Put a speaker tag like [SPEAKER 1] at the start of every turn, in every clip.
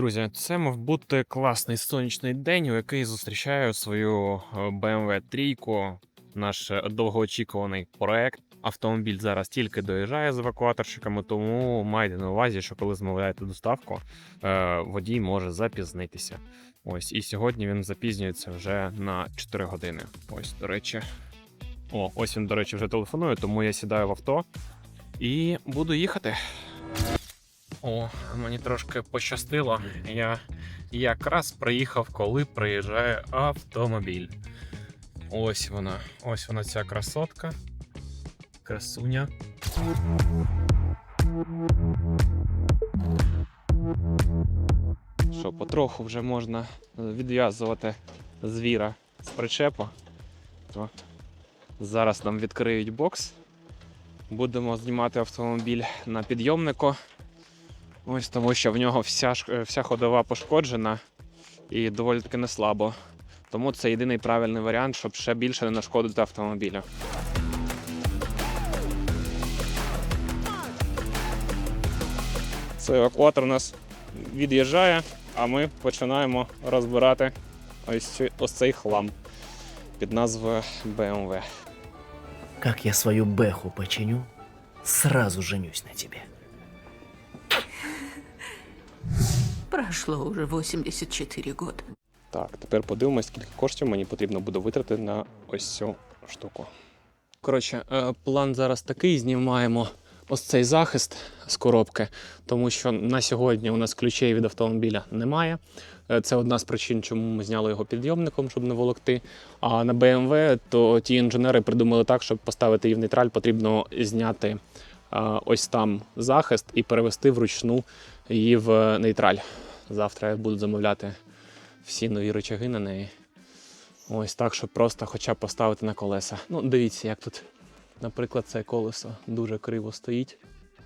[SPEAKER 1] Друзі, це мав бути класний сонячний день, у який зустрічаю свою е, BMW 3, наш е, довгоочікуваний проект. Автомобіль зараз тільки доїжджає з евакуаторщиками, тому майте на увазі, що коли замовляєте доставку, е, водій може запізнитися. Ось, і сьогодні він запізнюється вже на 4 години. Ось, до речі. О, ось він, до речі, вже телефонує, тому я сідаю в авто і буду їхати. О, мені трошки пощастило. Я якраз приїхав, коли приїжджає автомобіль. Ось вона. Ось вона ця красотка. Красуня. Що, потроху вже можна відв'язувати звіра з причепу. То зараз нам відкриють бокс. Будемо знімати автомобіль на підйомнику. Ось тому, що в нього вся, е, вся ходова пошкоджена і доволі таки не слабо. Тому це єдиний правильний варіант, щоб ще більше не нашкодити автомобілю. Це евакуатор у нас від'їжджає, а ми починаємо розбирати ось, цю- ось цей хлам під назвою BMW.
[SPEAKER 2] Как я свою бэху починю, сразу женюсь на тебе.
[SPEAKER 3] Прошло уже 84 года.
[SPEAKER 1] Так, тепер подивимось, скільки коштів мені потрібно буде витратити на ось цю штуку. Коротше, е, план зараз такий: знімаємо ось цей захист з коробки, тому що на сьогодні у нас ключей від автомобіля немає. Е, Це одна з причин, чому ми зняли його підйомником, щоб не волокти. А на BMW то ті інженери придумали так, щоб поставити її в нейтраль, потрібно зняти е, ось там захист і перевести вручну її в нейтраль. Завтра я буду замовляти всі нові рычаги на неї. Ось так, щоб просто хоча б поставити на колеса. Ну, дивіться, як тут, наприклад, це колесо дуже криво стоїть.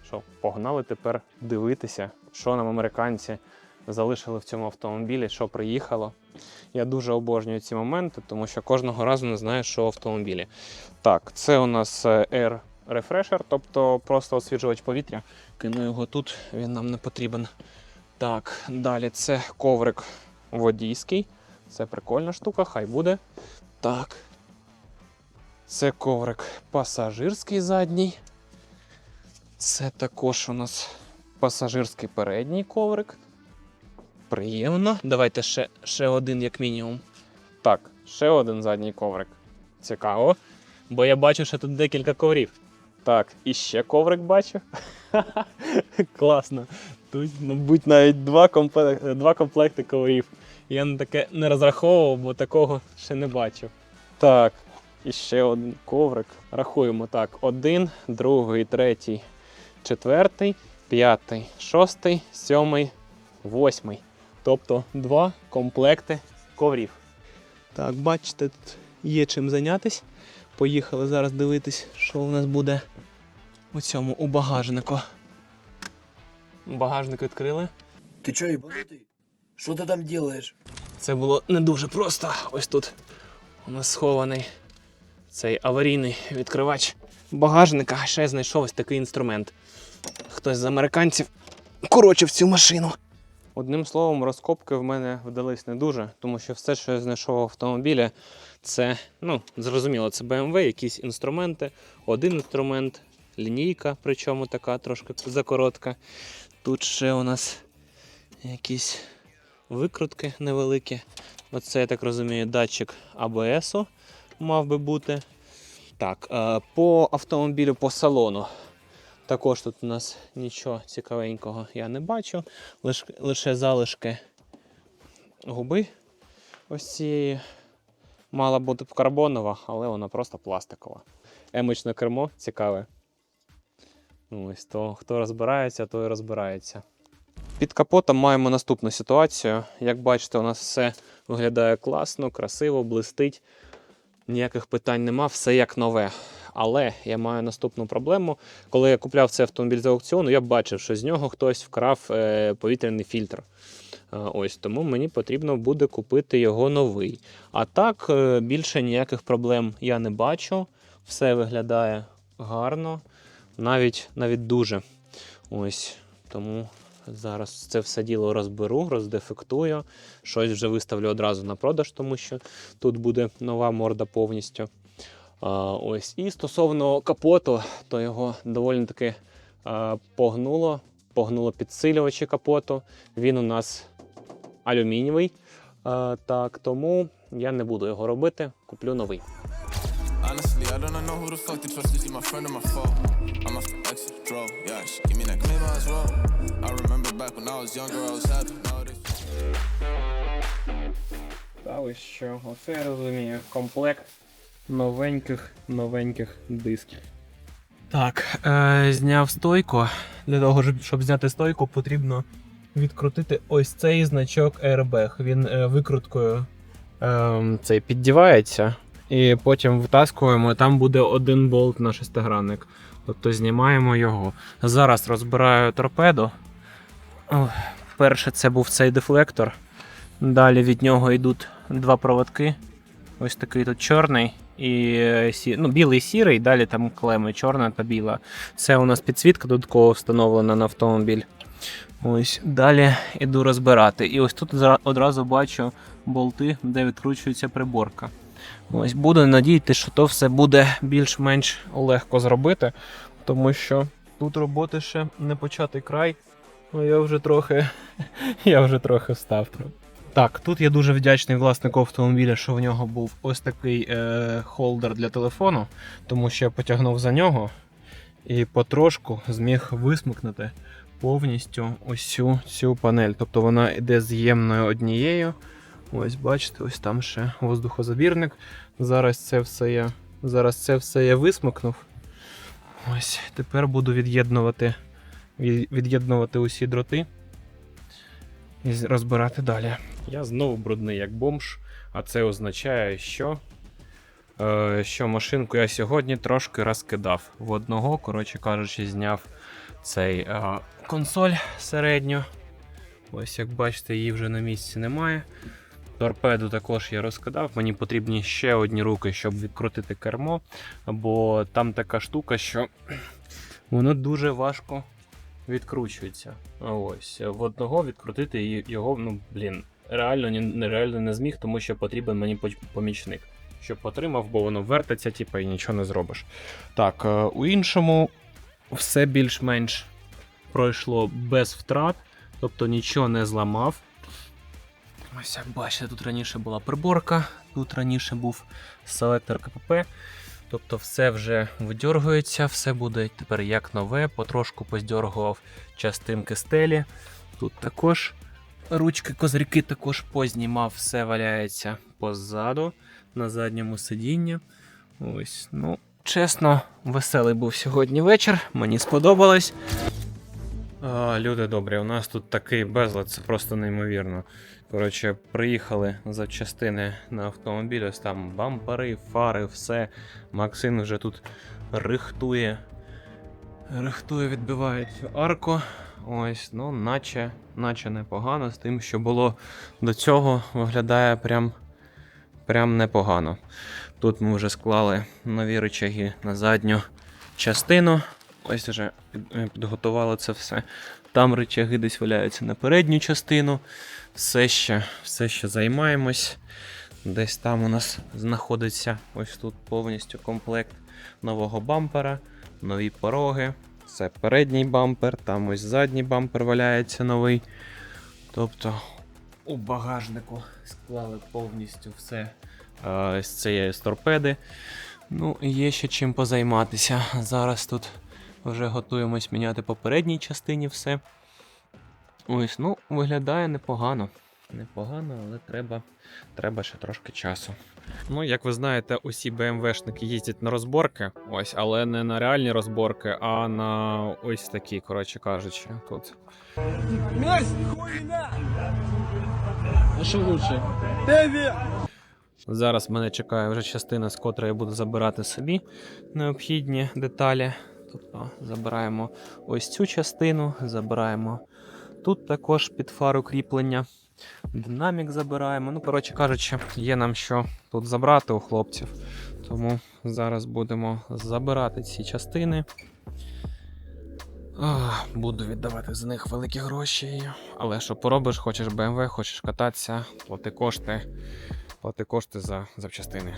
[SPEAKER 1] Що, погнали тепер дивитися, що нам американці залишили в цьому автомобілі, що приїхало. Я дуже обожнюю ці моменти, тому що кожного разу не знаю, що в автомобілі. Так, це у нас е, Air Refresher, тобто просто освіжувач повітря. Кину його тут, він нам не потрібен. Так, далі це коврик водійський. Це прикольна штука, хай буде. Так. Це коврик пасажирський задній. Це також у нас пасажирський передній коврик. Приємно. Давайте ще, ще один, як мінімум. Так, ще один задній коврик. Цікаво. Бо я бачу, що тут декілька коврів. Так, і ще коврик бачу. Класно. Тут, мабуть, навіть два, комплек... два комплекти коврів. Я на таке не розраховував, бо такого ще не бачив. Так, і ще один коврик. Рахуємо так: один, другий, третій, четвертий, п'ятий, шостий, сьомий, восьмий. Тобто два комплекти коврів. Так, бачите, тут є чим зайнятися. Поїхали зараз дивитись, що у нас буде у цьому у багажнику. Багажник відкрили.
[SPEAKER 4] Ты чё, ебанутый? Что ты там делаешь?
[SPEAKER 1] Це було не дуже просто. Ось тут у нас схований цей аварійний відкривач багажника. Ще я знайшов ось такий інструмент. Хтось з американців корочив цю машину. Одним словом, розкопки в мене вдались не дуже, тому що все, що я знайшов в автомобілі, це, ну, зрозуміло, це BMW, якісь інструменти, один інструмент, лінійка, причому така трошки закоротка. Тут ще у нас якісь викрутки невеликі. Оце, я так розумію, датчик АБС мав би бути. Так, е, по автомобілю, по салону. Також тут у нас нічого цікавенького я не бачу. Лиш, лише залишки губи ось цієї. Мала бути карбонова, але вона просто пластикова. Емочне кермо цікаве. Ну, Ось то, хто розбирається, той розбирається. Під капотом маємо наступну ситуацію. Як бачите, у нас все виглядає класно, красиво, блистить. Ніяких питань нема, все як нове. Але я маю наступну проблему. Коли я купляв цей автомобіль з аукціону, я бачив, що з нього хтось вкрав е, повітряний фільтр. Е, Ось тому мені потрібно буде купити його новий. А так, е, більше ніяких проблем я не бачу. Все виглядає гарно, навіть навіть дуже. Ось тому Зараз це все діло розберу, роздефектую. Щось вже виставлю одразу на продаж, тому що тут буде нова морда повністю. А, ось. І стосовно капоту, то його доволі таки а, погнуло. Погнуло підсилювачі капоту. Він у нас алюмінієвий. Так, тому я не буду його робити, куплю новий.
[SPEAKER 5] Honestly, I don't know who the fuck to trust. Is he my friend or my foe? I'm off the exit, drove. Yeah, she give me that I was wrong. I remember back when I was younger, I was happy. Nowadays.
[SPEAKER 1] Та ось що, оце я розумію. Комплект новеньких новеньких дисків. Так, е, зняв стойку. Для того, щоб, щоб зняти стойку, потрібно відкрутити ось цей значок Airbag. Він е, викруткою е, цей піддівається. І потім витаскуємо, і там буде один болт на шестигранник. Тобто знімаємо його. Зараз розбираю торпеду. Перше це був цей дефлектор. Далі від нього йдуть два проводки. Ось такий тут чорний і е, ну, білий сірий, далі там клеми чорна та біла. Це у нас підсвітка додатково встановлена на автомобіль. Ось далі іду розбирати. І ось тут одразу бачу болти, де відкручується приборка. Ось буду надіятися, що то все буде більш-менш легко зробити, тому що тут роботи ще не початий край. Ну я вже трохи. Я вже трохи встав. Так, тут я дуже вдячний власнику автомобіля, що в нього був ось такий е, холдер для телефону, тому що я потягнув за нього і потрошку зміг висмикнути повністю цю, цю панель. Тобто вона йде з'ємною однією. Ось бачите, ось там ще воздухозабірник. Зараз це все я, зараз це все я висмикнув. Ось тепер буду від'єднувати, від'єднувати усі дроти і розбирати далі. Я знову брудний як бомж, а це означає, що, е, що машинку я сьогодні трошки розкидав. В одного, коротше кажучи, зняв цей е, консоль середню. Ось як бачите, її вже на місці немає. Торпеду також я розкидав. Мені потрібні ще одні руки, щоб відкрутити кермо. Бо там така штука, що воно дуже важко відкручується. Ось в одного відкрутити його, ну блін, реально нереально не зміг, тому що потрібен мені помічник. Щоб потримав, бо воно вертиться, типу, і нічого не зробиш. Так, е, у іншому все більш-менш пройшло без втрат, тобто нічого не зламав. Ось як бачите, тут раніше була приборка, тут раніше був селектор КПП. Тобто все вже видьоргується, все буде тепер як нове, потрошку поздьоргував частинки стелі. Тут також ручки, козирки також познімав, все валяється позаду на задньому сидінні. Ось, ну, чесно, веселий був сьогодні вечір, мені сподобалось. А, люди добрі, у нас тут такий безлад, це просто неймовірно. Коротше, приїхали запчастини на автомобіль, ось там бампери, фари, все. Максим вже тут рихтує. Рихтує, відбиває арку. Ось, ну, наче, наче непогано. З тим, що було до цього, виглядає прям, прям непогано. Тут ми вже склали нові речаги на задню частину. Ось вже підготували це все. Там речаги десь валяються на передню частину. Все ще, все ще займаємось. Десь там у нас знаходиться ось тут повністю комплект нового бампера, нові пороги. Це передній бампер, там ось задній бампер валяється новий. Тобто у багажнику склали повністю все е, з цієї торпеди. Ну, є ще чим позайматися. Зараз тут вже готуємось міняти по передній частині все. Ось, ну, виглядає непогано. Непогано, але треба, треба ще трошки часу. Ну, як ви знаєте, усі БМВшники їздять на розборки, ось, але не на реальні розборки, а на ось такі, коротше кажучи, тут. А що лучше? Зараз мене чекає вже частина, з котрої я буду забирати собі необхідні деталі. Тобто забираємо ось цю частину, забираємо тут також під фару кріплення. Динамік забираємо. Ну, коротше кажучи, є нам що тут забрати у хлопців. Тому зараз будемо забирати ці частини. Буду віддавати за них великі гроші. Але що поробиш, хочеш BMW, хочеш кататися, плати кошти, плати кошти за запчастини.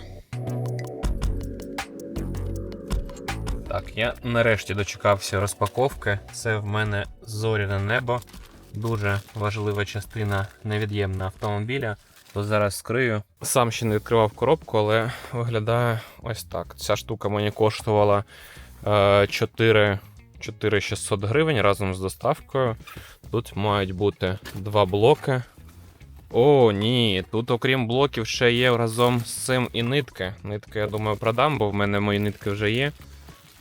[SPEAKER 1] Так, я нарешті дочекався розпаковки. Це в мене зоряне небо. Дуже важлива частина невід'ємна автомобіля. То зараз скрию. Сам ще не відкривав коробку, але виглядає ось так. Ця штука мені коштувала е, 4 4600 гривень разом з доставкою. Тут мають бути два блоки. О, ні, тут окрім блоків ще є разом з цим і нитки. Нитки, я думаю, продам, бо в мене мої нитки вже є.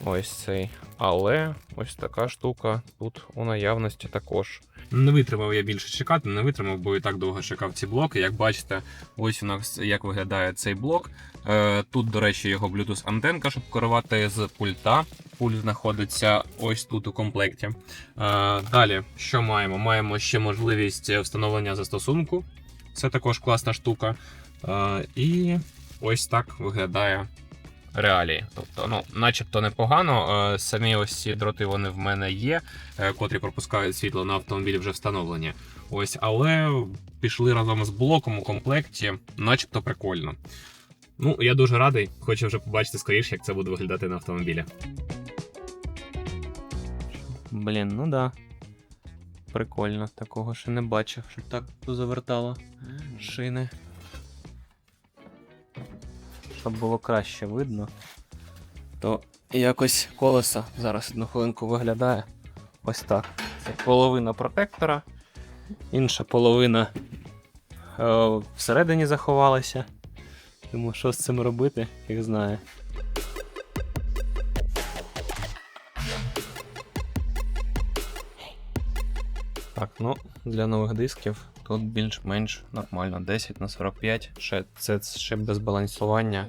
[SPEAKER 1] Ось цей. Але ось така штука тут у наявності також. Не витримав я більше чекати, не витримав, бо і так довго чекав ці блоки. Як бачите, ось у нас як виглядає цей блок. Е, Тут, до речі, його Bluetooth антенка, щоб керувати з пульта. Пульт знаходиться ось тут у комплекті. Е, Далі, що маємо? Маємо ще можливість встановлення застосунку. Це також класна штука. Е, І ось так виглядає реалії. Тобто, ну, начебто непогано. Е, Самі ось ці дроти вони в мене є, е, котрі пропускають світло на автомобілі вже встановлені. Ось, але пішли разом з блоком у комплекті, начебто прикольно. Ну, я дуже радий, хочу вже побачити скоріше, як це буде виглядати на автомобілі. Блін, ну да. Прикольно, такого ще не бачив, щоб так завертало шини. Щоб було краще видно, то якось колесо зараз одну хвилинку виглядає ось так. Це половина протектора, інша половина е, всередині заховалася. Тому що з цим робити, їх знає. Ну для нових дисків тут більш-менш нормально. 10 на 45. Ще, це ще без балансування.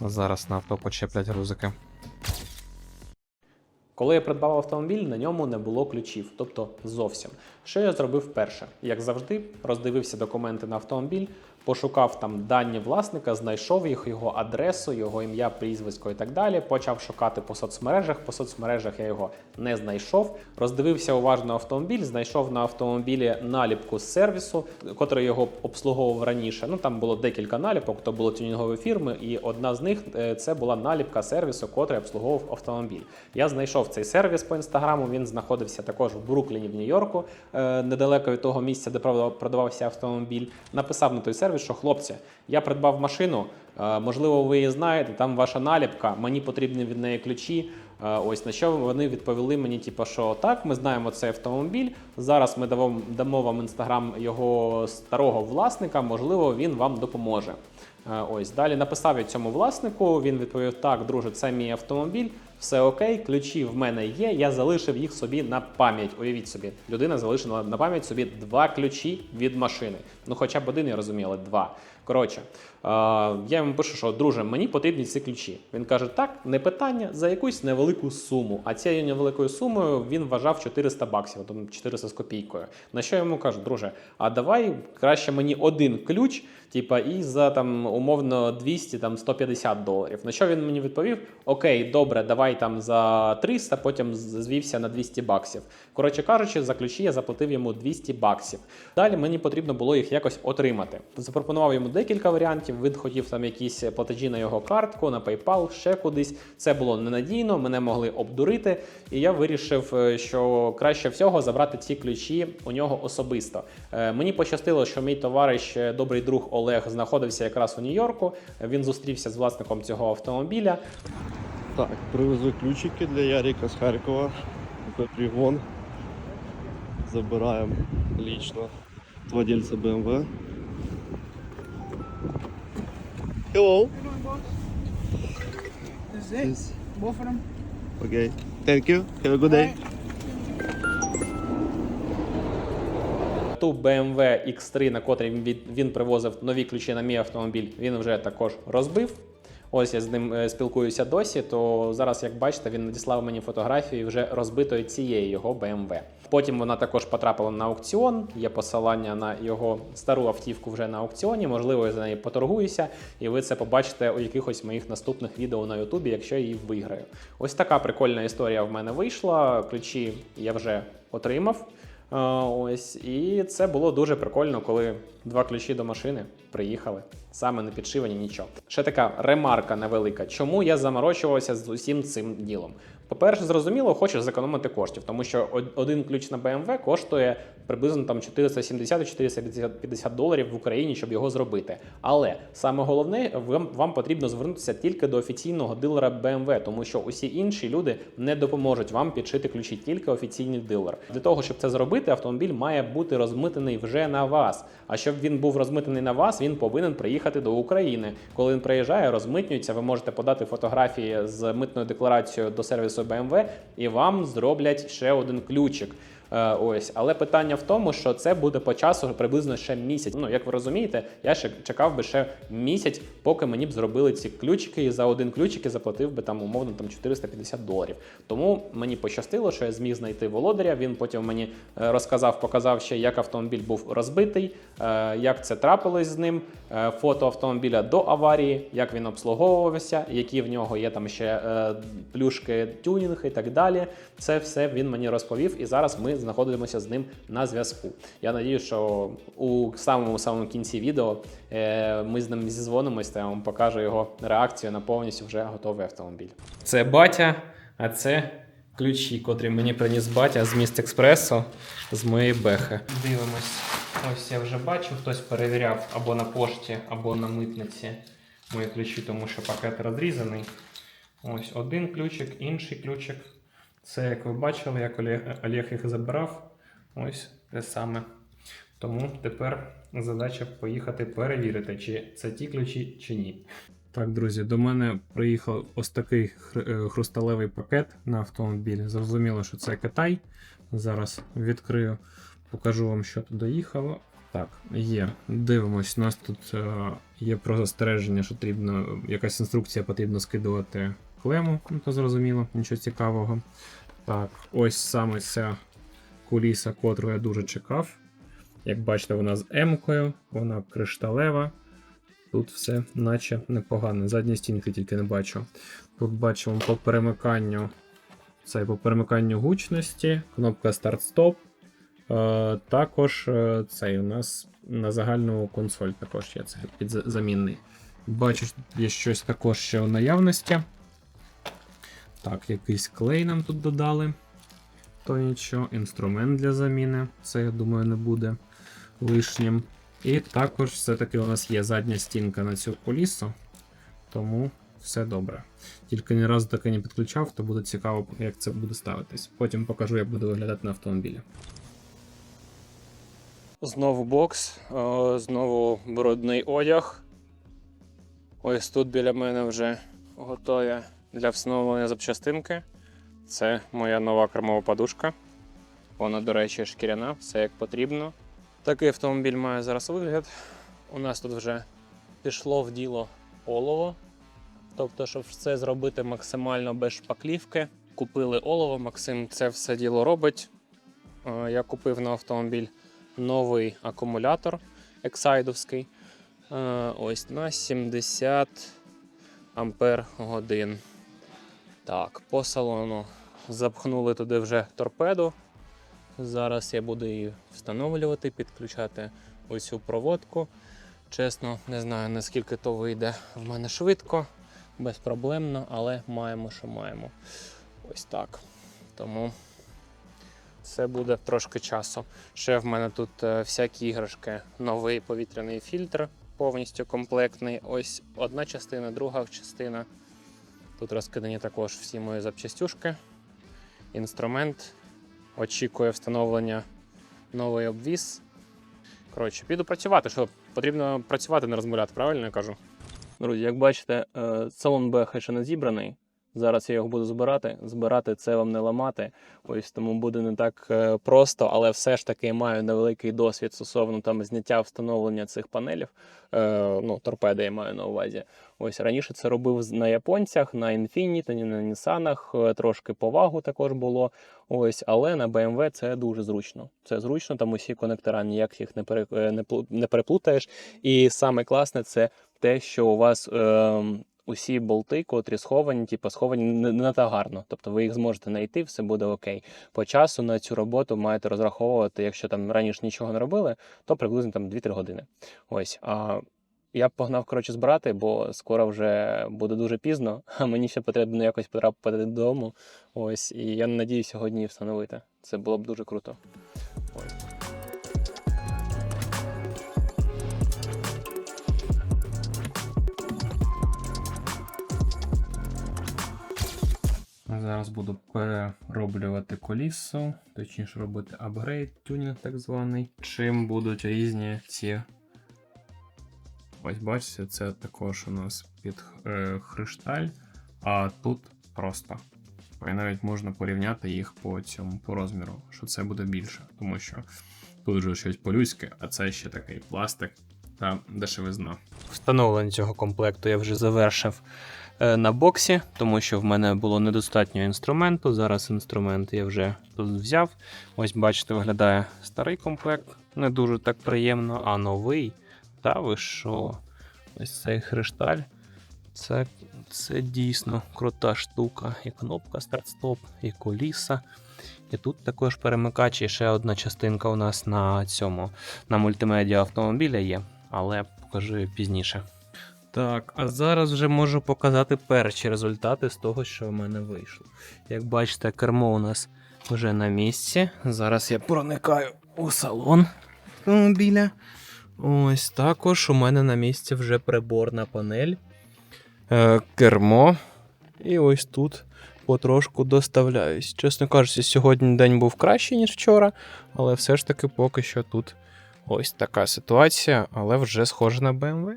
[SPEAKER 1] Зараз на авто почеплять грузики. Коли я придбав автомобіль, на ньому не було ключів, тобто зовсім. Що я зробив перше? Як завжди, роздивився документи на автомобіль, пошукав там дані власника, знайшов їх, його адресу, його ім'я, прізвисько і так далі. Почав шукати по соцмережах. По соцмережах я його не знайшов. Роздивився уважно автомобіль, знайшов на автомобілі наліпку з сервісу, котрий його обслуговував раніше. Ну там було декілька наліпок, то були тюнінгові фірми, і одна з них е, це була наліпка сервісу, котрий обслуговував автомобіль. Я знайшов цей сервіс по інстаграму. Він знаходився також в Брукліні, в Нью-Йорку, е, недалеко від того місця, де продавався автомобіль. Написав на той сервіс, що хлопці, я придбав машину. е, Можливо, ви її знаєте, там ваша наліпка, мені потрібні від неї ключі. Е, Ось на що вони відповіли мені, типу, що так, ми знаємо цей автомобіль. Зараз ми дамо, дамо вам інстаграм його старого власника, можливо, він вам допоможе. Е, Ось далі написав я цьому власнику. Він відповів: Так, друже, це мій автомобіль, все окей, ключі в мене є. Я залишив їх собі на пам'ять. Уявіть собі, людина залишила на пам'ять собі два ключі від машини. Ну, хоча б один, я розумію, два. Коротше, я йому пишу, що друже, мені потрібні ці ключі. Він каже: так, не питання за якусь невелику суму. А цією невеликою сумою він вважав 400 баксів, там 400 з копійкою. На що я йому кажу, друже, а давай краще мені один ключ, типа, і за там умовно 200 там 150 доларів. На що він мені відповів: Окей, добре, давай там за 300, потім звівся на 200 баксів. Коротше кажучи, за ключі я заплатив йому 200 баксів. Далі мені потрібно було їх якось отримати. Запропонував йому декілька варіантів. Він хотів там якісь платежі на його картку, на PayPal, ще кудись. Це було ненадійно, мене могли обдурити. І я вирішив, е, що краще всього забрати ці ключі у нього особисто. Е, Мені пощастило, що мій товариш, е, добрий друг Олег, знаходився якраз у Нью-Йорку. Він зустрівся з власником цього автомобіля.
[SPEAKER 6] Так, привезли ключики для Ярика з Харкова. Пригон. Забираем лично от владельца BMW. Hello. This
[SPEAKER 7] Both of them?
[SPEAKER 6] Okay. Thank you. Have a good day.
[SPEAKER 1] Ту BMW X3, на котрій він привозив нові ключі на мій автомобіль, він вже також розбив. Ось я з ним е, спілкуюся досі. То зараз, як бачите, він надіслав мені фотографії вже розбитої цієї його BMW. Потім вона також потрапила на аукціон. Є посилання на його стару автівку вже на аукціоні. Можливо, я за неї поторгуюся, і ви це побачите у якихось моїх наступних відео на Ютубі, якщо я її виграю. Ось така прикольна історія в мене вийшла. Ключі я вже отримав. Е, Ось, і це було дуже прикольно, коли два ключі до машини приїхали. Саме не підшивані нічого. Ще така ремарка невелика. Чому я заморочувався з усім цим ділом? По-перше, зрозуміло, хочеш зекономити коштів, тому що один ключ на BMW коштує приблизно там 470-450 доларів в Україні, щоб його зробити. Але саме головне, вам, вам потрібно звернутися тільки до офіційного дилера BMW, тому що усі інші люди не допоможуть вам підшити ключі, тільки офіційний дилер. Для того, щоб це зробити, автомобіль має бути розмитений вже на вас. А щоб він був розмитений на вас, він повинен приїхати до України. Коли він приїжджає, розмитнюється. Ви можете подати фотографії з митною декларацією до сервісу BMW, і вам зроблять ще один ключик. Е, Ось, але питання в тому, що це буде по часу приблизно ще місяць. Ну, як ви розумієте, я ще чекав би ще місяць, поки мені б зробили ці ключики, і за один ключик я заплатив би там умовно там 450 доларів. Тому мені пощастило, що я зміг знайти володаря. Він потім мені е, розказав, показав ще, як автомобіль був розбитий, е, як це трапилось з ним, фото автомобіля до аварії, як він обслуговувався, які в нього є там ще плюшки, тюнінг і так далі. Це все він мені розповів, і зараз ми знаходимося з ним на зв'язку. Я надію, що у самому самому кінці відео е, ми з ним зізвонимось та я вам покажу його реакцію на повністю вже готовий автомобіль. Це батя, а це ключі, котрі мені приніс батя з міст експресу з моєї бехи. Дивимось. Ось я вже бачу, хтось перевіряв або на пошті, або на митниці мої ключі, тому що пакет розрізаний. Ось один ключик, інший ключик. Це, як ви бачили, як Олег, Олег їх забирав. Ось те саме. Тому тепер задача поїхати перевірити, чи це ті ключі, чи ні. Так, друзі, до мене приїхав ось такий е, хрусталевий пакет на автомобіль. Зрозуміло, що це Китай. Зараз відкрию, покажу вам, що тут доїхало. Так, є. Дивимось, у нас тут е, є про застереження, що потрібно, якась інструкція потрібно скидувати клему, ну то зрозуміло, нічого цікавого. Так, ось саме ця куліса, котру я дуже чекав. Як бачите, вона з М-кою, вона кришталева. Тут все наче непогано. Задні стінки тільки не бачу. Тут бачимо по перемиканню. Це по перемиканню гучності, кнопка старт-стоп. Е, також е, цей у нас на загальну консоль також є цей підзамінний. Бачу, є щось також ще у наявності. Так, якийсь клей нам тут додали. То нічого, інструмент для заміни. Це, я думаю, не буде лишнім. І також все-таки у нас є задня стінка на цю колісо, тому все добре. Тільки ні разу таке не підключав, то буде цікаво, як це буде ставитись. Потім покажу, як буде виглядати на автомобілі. Знову бокс, знову брудний одяг. Ось тут біля мене вже готові для встановлення запчастинки. Це моя нова кермова подушка. Вона, до речі, шкіряна, все як потрібно. Такий автомобіль має зараз вигляд. У нас тут вже пішло в діло олово. Тобто, щоб це зробити максимально без шпаклівки, купили олово. Максим це все діло робить. Е, Я купив на автомобіль новий акумулятор ексайдовський. Е, Ось на 70 ампер годин. Так, по салону запхнули туди вже торпеду. Зараз я буду її встановлювати, підключати оцю проводку. Чесно, не знаю наскільки то вийде в мене швидко, безпроблемно, але маємо, що маємо. Ось так. Тому це буде трошки часу. Ще в мене тут е, всякі іграшки, новий повітряний фільтр, повністю комплектний. Ось одна частина, друга частина. Тут розкидані також всі мої запчастюшки, інструмент. Очікує встановлення новий обвіз. Коротше, піду працювати, що потрібно працювати, не розмовляти, правильно я кажу? Друзі, як бачите, е, салон Беха ще не зібраний. Зараз я його буду збирати. Збирати це вам не ламати. Ось тому буде не так е, просто, але все ж таки маю невеликий досвід стосовно там зняття встановлення цих панелів. Е, ну, торпеди я маю на увазі. Ось раніше це робив на японцях, на Infiniti, на Нісанах. е, Трошки повагу також було. Ось, але на BMW це дуже зручно. Це зручно, там усі конектора ніяк їх не, пере, е, не, не переплутаєш. І саме класне це те, що у вас. Е, Усі болти, котрі сховані, типу, сховані не, не так гарно. Тобто ви їх зможете знайти, все буде окей. По часу на цю роботу маєте розраховувати, якщо там раніше нічого не робили, то приблизно там 2-3 години. Ось. А я б погнав коротше збирати, бо скоро вже буде дуже пізно, а мені ще потрібно якось потрапити додому. Ось, і я надію сьогодні встановити. Це було б дуже круто. Ось. Зараз буду перероблювати колісо, точніше робити апгрейд, тюнінг так званий. Чим будуть різні ці. Ось бачите, це також у нас під е, хришталь, а тут просто. І навіть можна порівняти їх по цьому по розміру, що це буде більше, тому що тут вже щось по-людськи, а це ще такий пластик та дешевизна. Встановлення цього комплекту я вже завершив на боксі, тому що в мене було недостатньо інструменту. Зараз інструмент я вже тут взяв. Ось бачите, виглядає старий комплект, не дуже так приємно, а новий. Та ви що? Ось цей хрешталь. Це, це дійсно крута штука. І кнопка старт-стоп, і коліса. І тут також перемикач, і ще одна частинка у нас на цьому на мультимедіа автомобіля є, але покажу пізніше. Так, а зараз вже можу показати перші результати з того, що в мене вийшло. Як бачите, кермо у нас вже на місці. Зараз я проникаю у салон автомобіля. Ось також у мене на місці вже приборна панель, е, кермо. І ось тут потрошку доставляюсь. Чесно кажучи, сьогодні день був кращий, ніж вчора, але все ж таки поки що тут ось така ситуація, але вже схоже на BMW.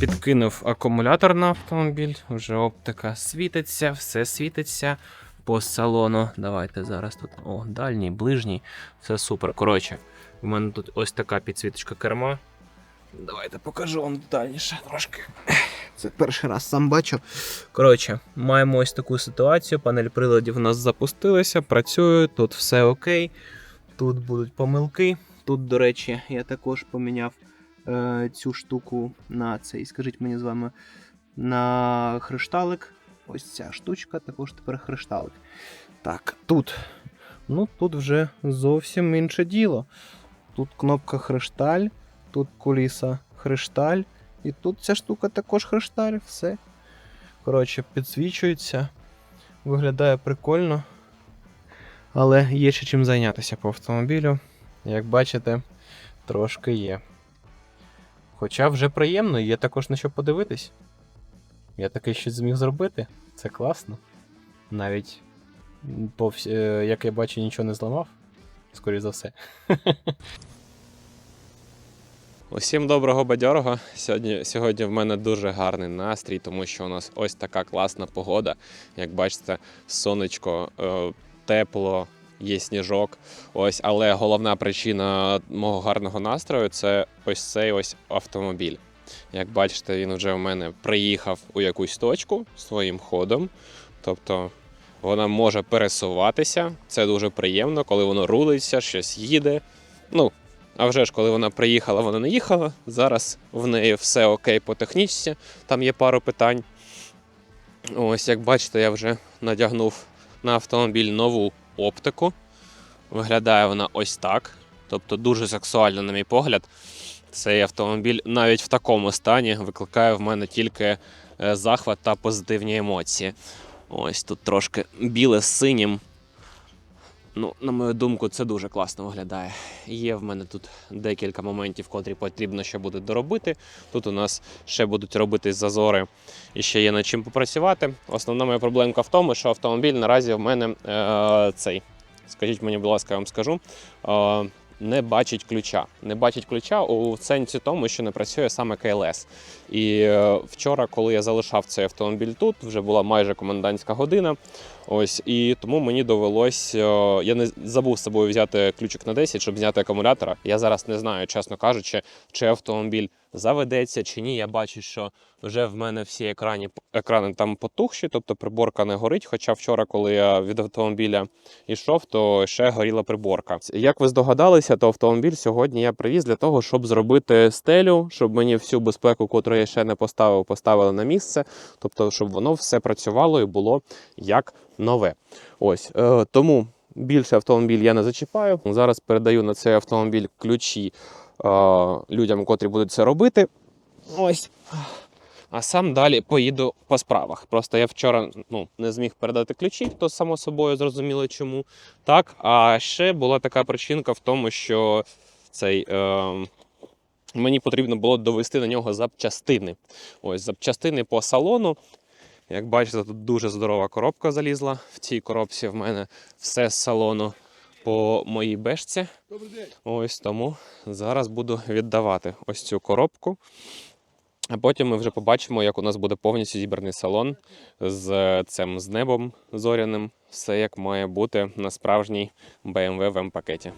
[SPEAKER 1] Підкинув акумулятор на автомобіль, вже оптика світиться, все світиться по салону. Давайте зараз тут. О, дальній, ближній. Все супер. Коротше, у мене тут ось така підсвіточка керма. Давайте покажу вам детальніше трошки. Це перший раз сам бачу. Коротше, маємо ось таку ситуацію. Панель приладів у нас запустилася, працює, тут все окей. Тут будуть помилки. Тут, до речі, я також поміняв е, цю штуку на цей, скажіть мені з вами, на хрешталик. Ось ця штучка, також тепер хрешталик. Так, тут. Ну, тут вже зовсім інше діло. Тут кнопка хрешталь, тут куліса хрешталь, і тут ця штука також хрешталь, все. Коротше, підсвічується. Виглядає прикольно. Але є ще чим зайнятися по автомобілю. Як бачите, трошки є. Хоча вже приємно, є також на що подивитись. Я таке щось зміг зробити. Це класно. Навіть, м, по вс- е, як я бачу, нічого не зламав. Скоріше за все.
[SPEAKER 7] Усім доброго бадьорого. Сьогодні, сьогодні в мене дуже гарний настрій, тому що у нас ось така класна погода. Як бачите, сонечко, е, тепло, є сніжок. Ось, але головна причина мого гарного настрою це ось цей ось автомобіль. Як бачите, він вже в мене приїхав у якусь точку своїм ходом. Тобто вона може пересуватися. Це дуже приємно, коли воно рулиться, щось їде. Ну, а вже ж, коли вона приїхала, вона не їхала. Зараз в неї все окей по технічці, там є пару питань. Ось, як бачите, я вже надягнув на автомобіль нову оптику. Виглядає вона ось так. Тобто дуже сексуально, на мій погляд. Цей автомобіль навіть в такому стані викликає в мене тільки е, захват та позитивні емоції. Ось тут трошки біле з синім. Ну, на мою думку, це дуже класно виглядає. Є в мене тут декілька моментів, котрі потрібно ще буде доробити. Тут у нас ще будуть робити зазори і ще є над чим попрацювати. Основна моя проблемка в тому, що автомобіль наразі в мене е, цей. Скажіть мені, будь ласка, я вам скажу. Е,
[SPEAKER 1] не бачить ключа. Не бачить ключа у сенсі тому, що не працює саме КЛС. І е, вчора, коли я залишав цей автомобіль тут, вже була майже комендантська година. Ось і тому мені довелось. е, Я не забув з собою взяти ключик на 10, щоб зняти акумулятора. Я зараз не знаю, чесно кажучи, чи автомобіль заведеться чи ні. Я бачу, що вже в мене всі екрані, екрани там потухші, тобто приборка не горить. Хоча вчора, коли я від автомобіля йшов, то ще горіла приборка. Як ви здогадалися, то автомобіль сьогодні я привіз для того, щоб зробити стелю, щоб мені всю безпеку, котру я ще не поставив, поставили на місце. Тобто, щоб воно все працювало і було як нове. Ось е, тому більше автомобіль я не зачіпаю. Зараз передаю на цей автомобіль ключі людям, котрі будуть це робити. Ось. А сам далі поїду по справах. Просто я вчора ну, не зміг передати ключі, то само собою зрозуміло чому. Так, а ще була така причинка в тому, що цей. Е, Мені потрібно було довести на нього запчастини. Ось запчастини по салону. Як бачите, тут дуже здорова коробка залізла. В цій коробці в мене все з салону по моїй бешці. Ось тому зараз буду віддавати ось цю коробку. А потім ми вже побачимо, як у нас буде повністю зібраний салон з цим з небом зоряним. Все як має бути на справжній BMW в М-пакеті.